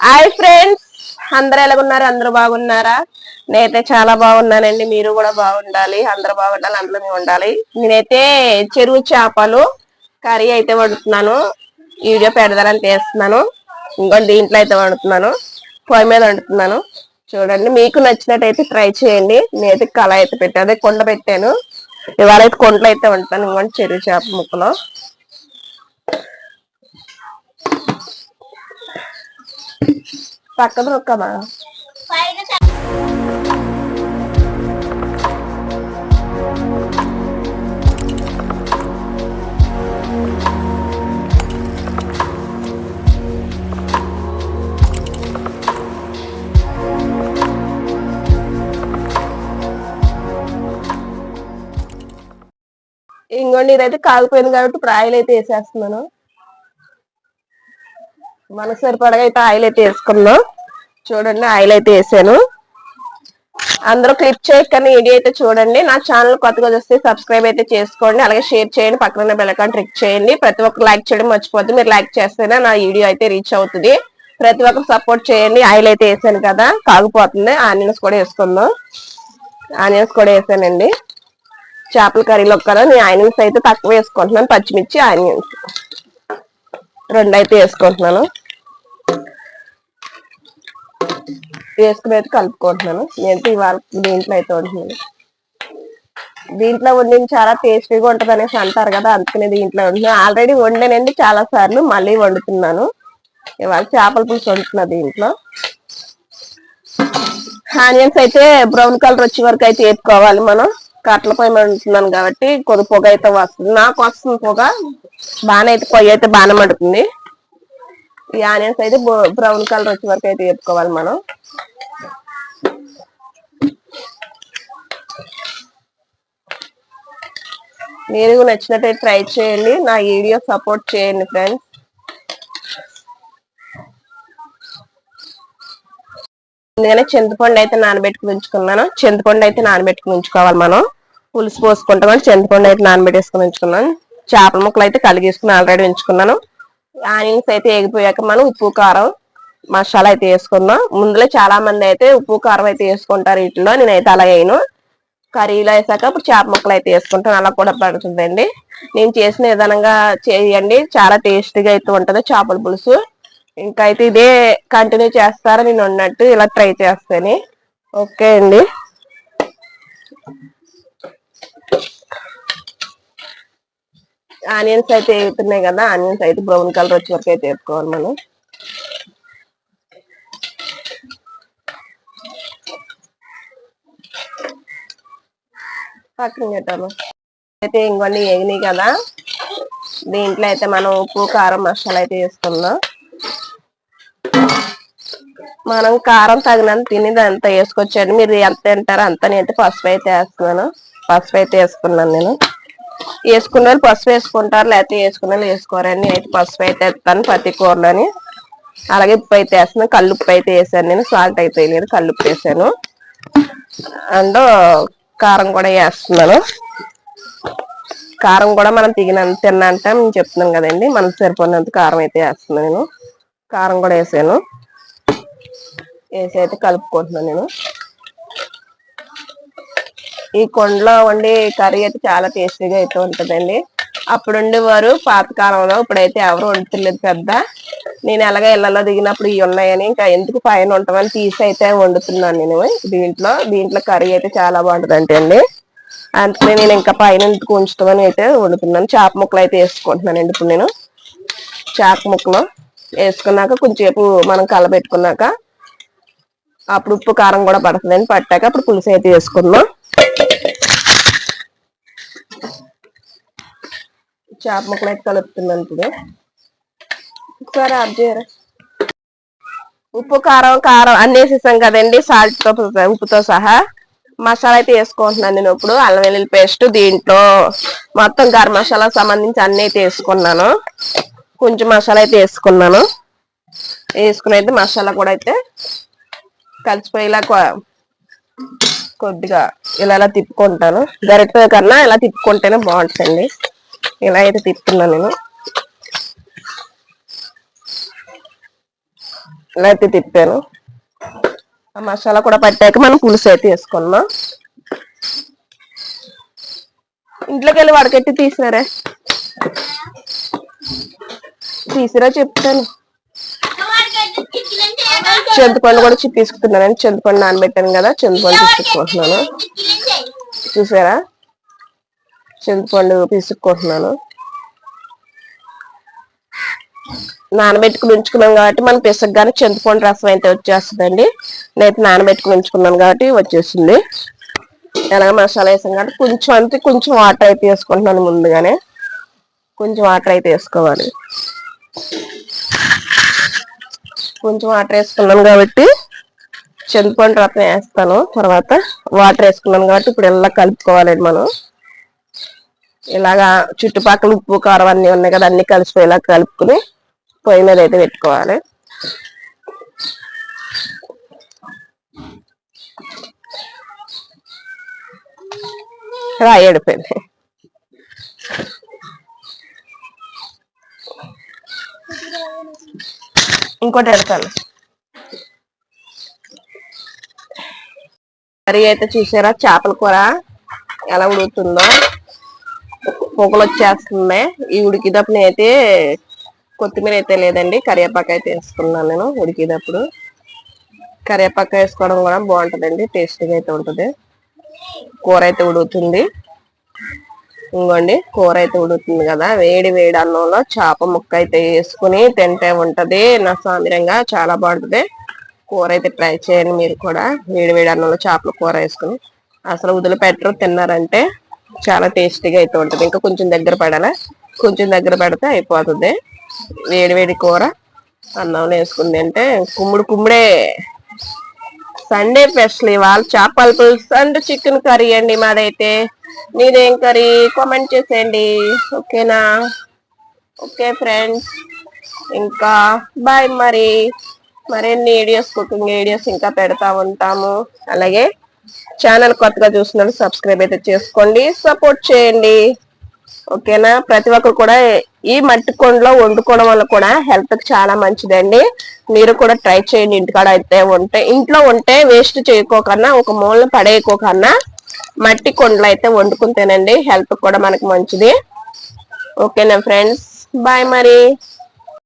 Hi friends. అందరు ఎలాగున్నారు? అందరూ బాగున్నారా? నేనైతే చాలా బాగున్నానండి. మీరు కూడా బాగుండాలి. అందరూ బాగుండాలి. అందులో మేము ఉండాలి. నేనైతే చెరువు చేపలు కర్రీ అయితే వండుతున్నాను. వీడియో పెడదారని చేస్తున్నాను. ఇంకో దీంట్లో అయితే వండుతున్నాను. పొయ్యి మీద వండుతున్నాను. చూడండి మీకు నచ్చినట్టయితే ట్రై చేయండి. నేనైతే కళ అయితే పెట్టాను. అదే కొండ పెట్టాను. ఇవాళ అయితే కొండలు అయితే వండుతాను. ఇంకోటి చెరువు చేప ముక్కలో. పక్కన నొక్కమా ఇంకోండి ఇదైతే కాలిపోయింది కాబట్టి ఇప్పుడు ఆయిల్ అయితే వేసేస్తున్నాను. మనకు సరిపడగా అయితే ఆయిల్ అయితే వేసుకున్నాం చూడండి ఆయిల్ అయితే వేసాను. అందరూ క్లిక్ చేయకని వీడియో అయితే చూడండి. నా ఛానల్ కొత్తగా చూస్తే సబ్స్క్రైబ్ అయితే చేసుకోండి. అలాగే షేర్ చేయండి. పక్కన బెల్లకాన్ ట్రిక్ చేయండి. ప్రతి ఒక్కరు లైక్ చేయడం మర్చిపోద్దు. మీరు లైక్ చేస్తేనే నా వీడియో అయితే రీచ్ అవుతుంది. ప్రతి ఒక్కరు సపోర్ట్ చేయండి. ఆయిల్ అయితే వేసాను కదా కాగిపోతుంది. ఆనియన్స్ కూడా వేసుకుందాం. ఆనియన్స్ కూడా వేసానండి. చేపల కర్రీలో కదా నేను ఆనియన్స్ అయితే తక్కువ వేసుకుంటున్నాను. పచ్చిమిర్చి ఆనియన్స్ రెండు అయితే వేసుకుంటున్నాను. వేసుకుని అయితే కలుపుకుంటున్నాను. నేను ఇవాళ దీంట్లో అయితే వండుతున్నాను. దీంట్లో వండింది చాలా టేస్టీగా ఉంటుంది అనేసి అంటారు కదా అందుకనే దీంట్లో వండుతున్నాను ఆల్రెడీ వండానండి చాలా సార్లు మళ్ళీ వండుతున్నాను. ఇవాళ చేపల పులుసు వండుతున్నా దీంట్లో. ఆనియన్స్ అయితే బ్రౌన్ కలర్ వచ్చే వరకు అయితే వేసుకోవాలి మనం. కట్టల పొయ్యి వండుతున్నాను కాబట్టి కొద్ది పొగ అయితే వస్తుంది. నాకు వస్తుంది పొగ. బాగానే అయితే పొయ్యి అయితే బాగానే మండుతుంది. ఈ ఆనియన్స్ అయితే బ్రౌన్ కలర్ వచ్చే వరకు అయితే వేపుకోవాలి మనం. మీరు నచ్చినట్టయితే ట్రై చేయండి. నా వీడియో సపోర్ట్ చేయండి ఫ్రెండ్స్. అందుకనే చింతపండు అయితే నానబెట్టుకుని ఉంచుకున్నాను చింతపండు అయితే నానబెట్టుకుని ఉంచుకోవాలి మనం. పులుసు పోసుకుంటాం చింతపండు అయితే నానబెట్టేసుకుని ఉంచుకున్నాను చేపల ముక్కలు అయితే కలిగేసుకుని ఆల్రెడీ ఉంచుకున్నాను ఆనియన్స్ అయితే ఎగిపోయాక మనం ఉప్పు కారం మసాలా అయితే వేసుకుందాం. ముందులో చాలా మంది అయితే ఉప్పు కారం అయితే వేసుకుంటారు వీటిలో నేనైతే అలా వేయను. కర్రీలో వేసాక ఇప్పుడు చేప ముక్కలు అయితే వేసుకుంటాను. అలా కూడా పడుతుందండి. నేను చేసిన విధానంగా చేయండి. చాలా టేస్టీగా అయితే ఉంటుంది చేపల పులుసు. ఇంకా అయితే ఇదే కంటిన్యూ చేస్తారా నేను ఉన్నట్టు ఇలా ట్రై చేస్తాను. ఓకే అండి. ఆనియన్స్ అయితే వేగుతున్నాయి కదా ఆనియన్స్ అయితే బ్రౌన్ కలర్ వచ్చే వరకు అయితే వేసుకోవాలి మనం. పక్కన పెట్టాము అయితే ఇంకొన్ని ఎగినాయి కదా దీంట్లో అయితే మనం ఉప్పు కారం మసాలా అయితే వేసుకుందాం. మనం కారం తగినంత తినేది అంత వేసుకొచ్చాడు మీరు ఎంత తింటారో అంత నేను పసుపు అయితే వేస్తున్నాను పసుపు అయితే వేసుకున్నాను నేను. వేసుకున్న వాళ్ళు పసుపు వేసుకుంటారు లేకపోతే వేసుకున్న వాళ్ళు వేసుకోరండి అయితే పసుపు అయితే వేస్తాను ప్రతి కూరలోని. అలాగే ఉప్పు అయితే వేస్తున్నాను కళ్ళు ఉప్పు అయితే వేసాను నేను. సాల్ట్ అయితే లేదు కళ్ళు ఉప్పు వేసాను. అండ్ కారం కూడా వేస్తున్నాను. కారం కూడా మనం తిగినంత తిన్నంత నేను చెప్తున్నాను కదండి మనకు సరిపోయినంత కారం అయితే వేస్తున్నాను నేను. కారం కూడా వేసాను. వేసి అయితే కలుపుకుంటున్నాను నేను. ఈ కొండలో వండి కర్రీ అయితే చాలా టేస్టీగా అయితే ఉంటుందండి. అప్పుడు ఉండేవారు పాతకాలంలో ఇప్పుడైతే ఎవరు వండుతులేదు పెద్ద. నేను ఎలాగ ఇళ్ళలో దిగినప్పుడు ఇవి ఉన్నాయని ఇంకా ఎందుకు పైన ఉంటామని తీసి అయితే వండుతున్నాను నేను. దీంట్లో దీంట్లో కర్రీ అయితే చాలా బాగుంటుంది అండి. అందుకని నేను ఇంకా పైన ఎందుకు ఉంచుతామని అయితే వండుతున్నాను. చేప ముక్కలు అయితే వేసుకుంటున్నానండి ఇప్పుడు నేను. చేప ముక్కలు వేసుకున్నాక కొంచెంసేపు మనం కలబెట్టుకున్నాక అప్పుడు ఉప్పు కారం కూడా పడుతుందని పట్టాక అప్పుడు పులుసు అయితే వేసుకుందాం. చేప ముక్కలు అయితే కలుపుతున్నాను ఇప్పుడు ఒకసారి ఆఫ్ చేయరా? ఉప్పు కారం కారం అన్ని వేసేసాం కదండి. సాల్ట్తో ఉప్పుతో సహా. మసాలా అయితే వేసుకుంటున్నాను నేను ఇప్పుడు. అల్లం వెల్లుల్లి పేస్ట్ దీంట్లో మొత్తం గరం మసాలా సంబంధించి అన్ని అయితే వేసుకున్నాను. కొంచెం మసాలా అయితే వేసుకున్నాను. వేసుకుని అయితే మసాలా కూడా అయితే కలిసిపోయేలా కొద్దిగా ఇలా ఇలా తిప్పుకుంటాను. గరిట కన్నా ఇలా తిప్పుకుంటేనే బాగుంటుందండి. ఇలా అయితే తిప్పుతున్నాను నేను. ఇలా అయితే తిప్పాను. ఆ మసాలా కూడా పట్టాక మనం పులుసు అయితే వేసుకున్నాం ఇంట్లోకి వెళ్ళి వడకట్టి తీసినారే. తీసిరా చెప్తాను. చింతపండు కూడా చి- తీసుకుతున్నాను చింతపండు నానబెట్టాను కదా చింతపండు తీసుకుంటున్నాను చూసారా? చింతపండు పిసుక్కుంటున్నాను నానబెట్టుకుని ఉంచుకున్నాం కాబట్టి మనం పిసగ్గానే చింతపండు రసం అయితే వచ్చేస్తుందండి. నేనైతే నానబెట్టుకుని ఉంచుకున్నాను కాబట్టి వచ్చేసింది ఎలాగ మసాలా వేసాం కాబట్టి కొంచెం అంతే కొంచెం వాటర్ అయితే వేసుకుంటున్నాను ముందుగానే. కొంచెం వాటర్ అయితే వేసుకోవాలి. కొంచెం వాటర్ వేసుకున్నాను కాబట్టి చింతపండు రసం వేస్తాను తర్వాత వాటర్ వేసుకున్నాను కాబట్టి ఇప్పుడు ఎలా కలుపుకోవాలండి మనం. ఇలాగా చుట్టుపక్కల ఉప్పు కారం అన్ని ఉన్నాయి కదా అన్ని కలిసిపోయేలా కలుపుకుని పొయ్యి మీద అయితే పెట్టుకోవాలి. రాయి ఏడిపోయింది. ఇంకోటి ఎడతాను కర్రీ అయితే చూసారా? చేపల కూర ఎలా ఉడుగుతుందో పొగలు వచ్చేస్తుంది ఈ ఉడికిదప్పుడు అయితే కొత్తిమీర అయితే లేదండి కరివేపాకు అయితే వేసుకున్నాను నేను ఉడికిదప్పుడు కరివేపాకు వేసుకోవడం కూడా బాగుంటుందండి టేస్టీగా అయితే ఉంటుంది. కూర అయితే ఉడుకుతుంది. ఇంకోండి కూర అయితే ఉడుకుతుంది కదా వేడి వేడి అన్నంలో చేప ముక్క అయితే వేసుకుని తింటే ఉంటుంది. నా సాంద్రంగా చాలా బాగుంటుంది. కూర అయితే ట్రై చేయండి మీరు కూడా వేడి వేడి అన్నంలో చేపల కూర వేసుకుని. అసలు వదిలిపెట్టరు తిన్నారంటే. చాలా టేస్టీగా అయితే ఉంటుంది. ఇంకా కొంచెం దగ్గర పడాలా? కొంచెం దగ్గర పడితే అయిపోతుంది. వేడివేడి కూర అన్నంలో వేసుకుంది అంటే కుమ్ముడు కుమ్ముడే. సండే స్పెషల్ ఇవాళ చేపల పులుసు అండ్ చికెన్ కర్రీ అండి మాదైతే. మీదేం కర్రీ? కామెంట్ చేసేయండి. ఓకేనా? Okay friends. ఇంకా బాయ్ మరి. మరిన్ని వీడియోస్ కుకింగ్ వీడియోస్ ఇంకా పెడతా ఉంటాము. అలాగే ఛానల్ కొత్తగా చూస్తున్నారు సబ్స్క్రైబ్ అయితే చేసుకోండి. సపోర్ట్ చేయండి. ఓకేనా? ప్రతి ఒక్కరు కూడా ఈ మట్టి కొండలో వండుకోవడం వల్ల కూడా హెల్త్కి చాలా మంచిదండి. మీరు కూడా ట్రై చేయండి. ఇంటికాడ అయితే ఉంటే ఇంట్లో ఉంటే వేస్ట్ చేయకోకన్నా ఒక మూలన పడేయకోకన్నా మట్టి కొండలు అయితే వండుకుని తినండి. హెల్త్ కూడా మనకి మంచిది. ఓకేనా ఫ్రెండ్స్? బాయ్ మరి.